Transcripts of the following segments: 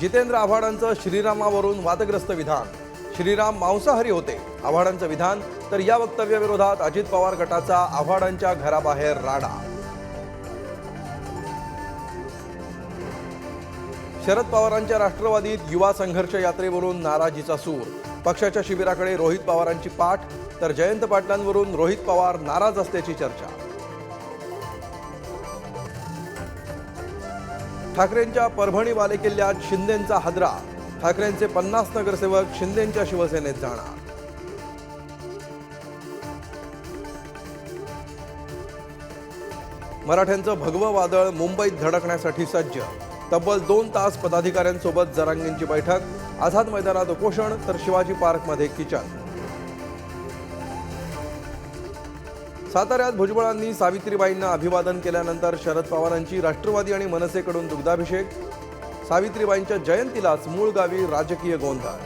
जितेंद्र आव्हाडांचं श्रीरामावरून वादग्रस्त विधान. श्रीराम मांसाहारी होते. आव्हाडांचं विधान तर या वक्तव्याविरोधात अजित पवार गटाचा आव्हाडांच्या घराबाहेर राडा. शरद पवारांच्या राष्ट्रवादीत युवा संघर्ष यात्रेवरून नाराजीचा सूर. पक्षाच्या शिबिराकडे रोहित पवारांची पाठ तर जयंत पाटलांवरून रोहित पवार नाराज असल्याची चर्चा. ठाकरेंच्या परभणी बालेकिल्ल्यात शिंदेंचा हादरा. ठाकरेंचे पन्नास नगरसेवक शिंदेंच्या शिवसेनेत जाणार. मराठ्यांचं भगवं वादळ मुंबईत धडकण्यासाठी सज्ज. तब्बल दोन तास पदाधिकाऱ्यांसोबत जरांगींची बैठक. आझाद मैदानात उपोषण तर शिवाजी पार्कमध्ये किचन. साताऱ्यात भुजबळांनी सावित्रीबाईंना अभिवादन केल्यानंतर शरद पवारांची राष्ट्रवादी आणि मनसेकडून दुग्धाभिषेक. सावित्रीबाईंच्या जयंतीलाच मूळ गावी राजकीय गोंधळ.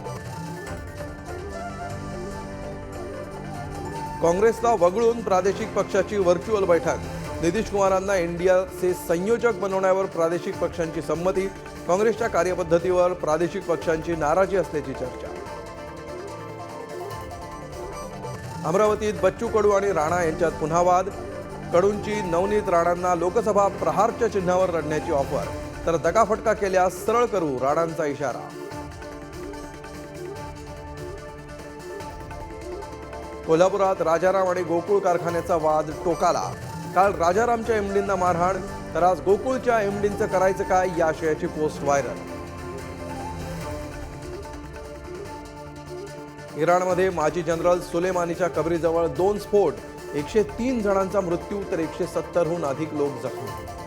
काँग्रेसला वगळून प्रादेशिक पक्षाची व्हर्च्युअल बैठक. नितीश कुमारांना इंडियाचे संयोजक बनवण्यावर प्रादेशिक पक्षांची संमती. काँग्रेसच्या कार्यपद्धतीवर प्रादेशिक पक्षांची नाराजी असल्याची चर्चा. अमरावतीत बच्चू कडू आणि राणा यांच्यात पुन्हा वाद. कडूंची नवनीत राणांना लोकसभा प्रहारच्या चिन्हावर लढण्याची ऑफर. तर दगाफटका केल्यास सरळ करू राणांचा इशारा. कोल्हापुरात राजाराम आणि गोकुळ कारखान्याचा वाद टोकाला. काल राजारामच्या एमडींना मारहाण तर आज गोकुळच्या एमडींचं करायचं काय या आशयाची पोस्ट व्हायरल. इराणमध्ये माजी जनरल सुलेमानीच्या कबरीजवळ दोन स्फोट एकशे तीन जणांचा मृत्यू तर एकशे सत्तरहून अधिक लोक जखमी